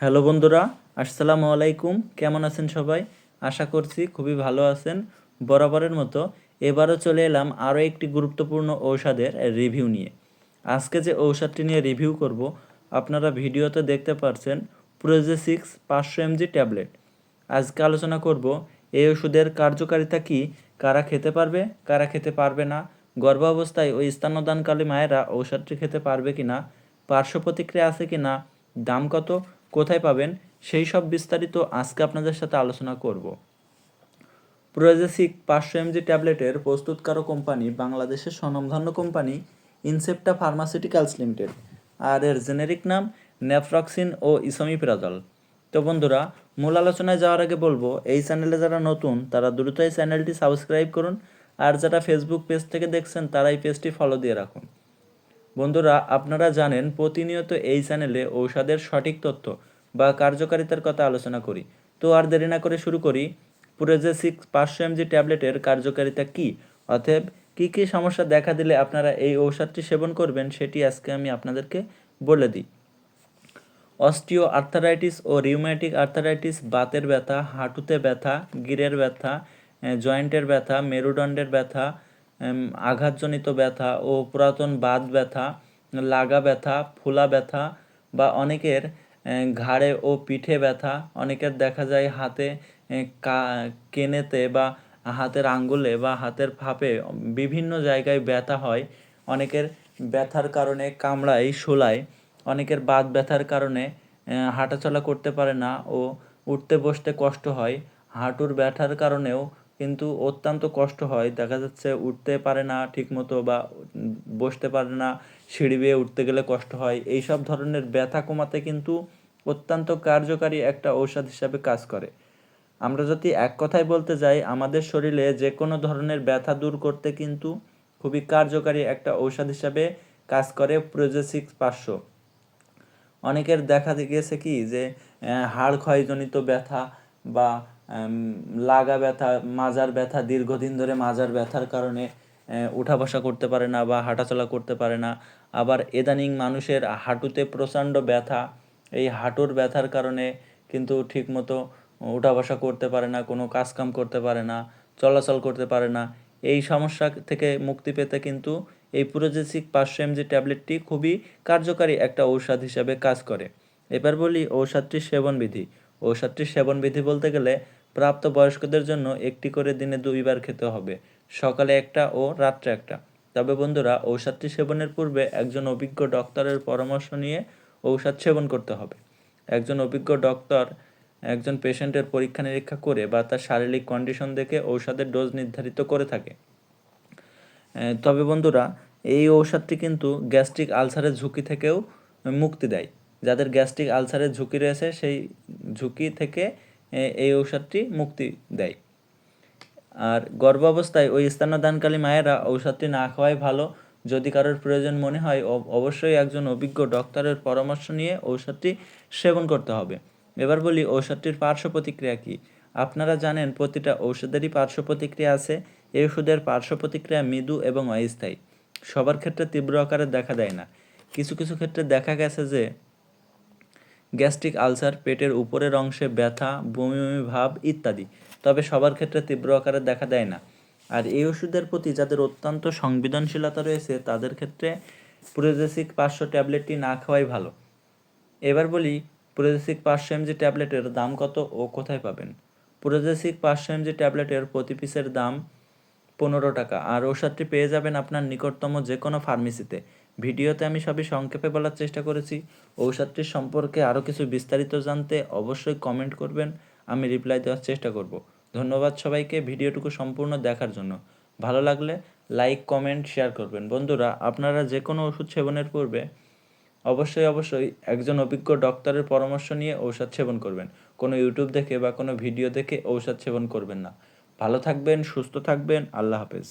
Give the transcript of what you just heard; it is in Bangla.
হ্যালো বন্ধুরা, আসসালামু আলাইকুম। কেমন আছেন সবাই? আশা করছি খুবই ভালো আছেন। বরাবরের মতো এবারও চলে এলাম আরও একটি গুরুত্বপূর্ণ ঔষধের রিভিউ নিয়ে। আজকে যে ঔষধটি নিয়ে রিভিউ করব, আপনারা ভিডিওতে দেখতে পাচ্ছেন প্রোজেসিক্স পাঁচশো এমজি ট্যাবলেট। আজকে আলোচনা করব, এই ওষুধের কার্যকারিতা কি, কারা খেতে পারবে, কারা খেতে পারবে না, গর্ভাবস্থায় ওই স্তন্যদানকালী মায়েরা ঔষধটি খেতে পারবে কি না পার্শ্ব প্রতিক্রিয়া আছে কি না দাম কত কোথায় পাবেন, সেই সব বিস্তারিত আজকে আপনাদের সাথে আলোচনা করব। প্রোজেসিক পাঁচশো এমজি ট্যাবলেটের প্রস্তুতকারক কোম্পানি বাংলাদেশের স্বনামধন্য কোম্পানি ইনসেপ্টা ফার্মাসিউটিক্যালস লিমিটেড, আর এর জেনেরিক নাম নেফ্রক্সিন ও ইসোমিপ্রাজল। তো বন্ধুরা, মূল আলোচনায় যাওয়ার আগে বলব, এই চ্যানেলে যারা নতুন, তারা দ্রুত এই চ্যানেলটি সাবস্ক্রাইব করুন, আর যারা ফেসবুক পেজ থেকে দেখছেন, তারা এই পেজটি ফলো দিয়ে রাখুন। বন্ধুরা, আপনারা জানেন প্রতিনিয়ত এই চ্যানেলে ঔষধের সঠিক তথ্য বা কার্যকারিতার কথা আলোচনা করি। তো আর দেরি না করে শুরু করি। পুরেজে সিক্স পাঁচশো এমজি ট্যাবলেটের কার্যকারিতা কি? অতএব কী কী সমস্যা দেখা দিলে আপনারা এই ঔষধটি সেবন করবেন সেটি আজকে আমি আপনাদেরকে বলে দিই। অস্টিও আর্থারাইটিস ও রিউম্যাটিক আর্থারাইটিস, বাতের ব্যথা, হাঁটুতে ব্যথা, গিরের ব্যথা জয়েন্টের ব্যথা, মেরুদণ্ডের ব্যথা আঘাতজনিত ব্যথা ও পুরাতন বাত ব্যথা, লাগা ব্যথা, ফুলা ব্যথা বা অনেকের ঘাড়ে ও পিঠে ব্যথা, অনেকের দেখা যায় হাতে কেনেতে বা হাতের আঙ্গুলে বা হাতের ফাপে বিভিন্ন জায়গায় ব্যথা হয়। অনেকের ব্যথার কারণে কামড়ায়, শোলায়। অনেকের বাত ব্যথার কারণে হাঁটাচলা করতে পারে না ও উঠতে বসতে কষ্ট হয়। হাঁটুর ব্যথার কারণেও কিন্তু অত্যন্ত কষ্ট হয়। দেখা যাচ্ছে উঠতে পারে না ঠিকমতো বা বসতে পারে না, সিঁড়ি বেয়ে উঠতে গেলে কষ্ট হয়। এই সব ধরনের ব্যথা কমাতে কিন্তু অত্যন্ত কার্যকারী একটা ঔষধ হিসাবে কাজ করে। আমরা যদি এক কথায় বলতে যাই, আমাদের শরীরে যে কোনো ধরনের ব্যথা দূর করতে কিন্তু খুবই কার্যকারী একটা ঔষধ হিসাবে কাজ করে প্রোজেসিক্স পাঁচশো অনেকের দেখা গেছে কি যে হাড় ক্ষয়জনিত ব্যথা বা লাগা ব্যথা, মাজার ব্যথা, দীর্ঘদিন ধরে মাজার ব্যথার কারণে উঠা বসা করতে পারে না বা হাঁটাচলা করতে পারে না। আবার ইদানিং মানুষের হাঁটুতে প্রচণ্ড ব্যথা। এই হাঁটুর ব্যথার কারণে কিন্তু ঠিকমতো উঠা বসা করতে পারে না, কোনো কাজকাম করতে পারে না, চলাচল করতে পারে না। এই সমস্যা থেকে মুক্তি পেতে কিন্তু এই পুরোজেসিক পাঁচশো এমজি ট্যাবলেটটি খুবই কার্যকারী একটা ঔষধ হিসাবে কাজ করে। এবার বলি ঔষধটির সেবনবিধি। ঔষধটির সেবনবিধি বলতে গেলে প্রাপ্ত বয়স্কদের জন্য একটি করে দিনে দুইবার খেতে হবে, সকালে একটা ও রাত্রে একটা। তবে বন্ধুরা, ঔষধটি সেবনের পূর্বে একজন অভিজ্ঞ ডক্টরের পরামর্শ নিয়ে ঔষধ সেবন করতে হবে। একজন অভিজ্ঞ ডক্টর একজন পেশেন্টের পরীক্ষা নিরীক্ষা করে বা তার শারীরিক কন্ডিশন দেখে ঔষধের ডোজ নির্ধারিত করে থাকে। তবে বন্ধুরা, এই ঔষধটি কিন্তু গ্যাস্ট্রিক আলসারের ঝুঁকি থেকেও মুক্তি দেয়। যাদের গ্যাস্ট্রিক আলসারের ঝুঁকি রয়েছে, সেই ঝুঁকি থেকে এই ঔষধটি মুক্তি দেয়। আর গর্ভাবস্থায় ওই স্তন্যদানকালী মায়েরা ঔষধটি না খাওয়াই ভালো। যদি কারোর প্রয়োজন মনে হয়, অব- অবশ্যই একজন অভিজ্ঞ ডক্টরের পরামর্শ নিয়ে ঔষধটি সেবন করতে হবে। এবার বলি, ঔষধটির পার্শ্ব প্রতিক্রিয়া কী? আপনারা জানেন, প্রতিটা ঔষধেরই পার্শ্ব প্রতিক্রিয়া আছে। এই ওষুধের পার্শ্ব প্রতিক্রিয়া মৃদু এবং অস্থায়ী। সবার ক্ষেত্রে তীব্র আকারে দেখা দেয় না। কিছু কিছু ক্ষেত্রে দেখা গেছে যে গ্যাস্ট্রিক আলসার, পেটের উপরের অংশে ব্যথা, বমি বমি, ভাব ইত্যাদি। তবে সবার ক্ষেত্রে তীব্র আকারে দেখা দেয় না। আর এই ওষুধের প্রতি যাদের অত্যন্ত সংবেদনশীলতা রয়েছে, তাদের ক্ষেত্রে পুরোজেসিক পাঁচশো ট্যাবলেটটি না খাওয়াই ভালো। এবার বলি, পুরোজেসিক পাঁচশো এমজি ট্যাবলেটের দাম কত ও কোথায় পাবেন? পুরোজেসিক পাঁচশো এমজি ট্যাবলেটের প্রতি পিসের দাম পনেরো টাকা। আর ওষুধটি পেয়ে যাবেন আপনার নিকটতম যে কোনো ফার্মেসিতে। ভিডিওতে আমি সবই সংক্ষেপে বলার চেষ্টা করেছি। ঔষধটির সম্পর্কে আরও কিছু বিস্তারিত জানতে অবশ্যই কমেন্ট করবেন, আমি রিপ্লাই দেওয়ার চেষ্টা করব। ধন্যবাদ সবাইকে ভিডিওটুকু সম্পূর্ণ দেখার জন্য। ভালো লাগলে লাইক, কমেন্ট, শেয়ার করবেন। বন্ধুরা, আপনারা যে কোনো ওষুধ সেবনের পূর্বে অবশ্যই অবশ্যই একজন অভিজ্ঞ ডক্টরের পরামর্শ নিয়ে ঔষধ সেবন করবেন। কোনো ইউটিউব দেখে বা কোনো ভিডিও দেখে ঔষধ সেবন করবেন না। ভালো থাকবেন, সুস্থ থাকবেন, আল্লাহ হাফেজ।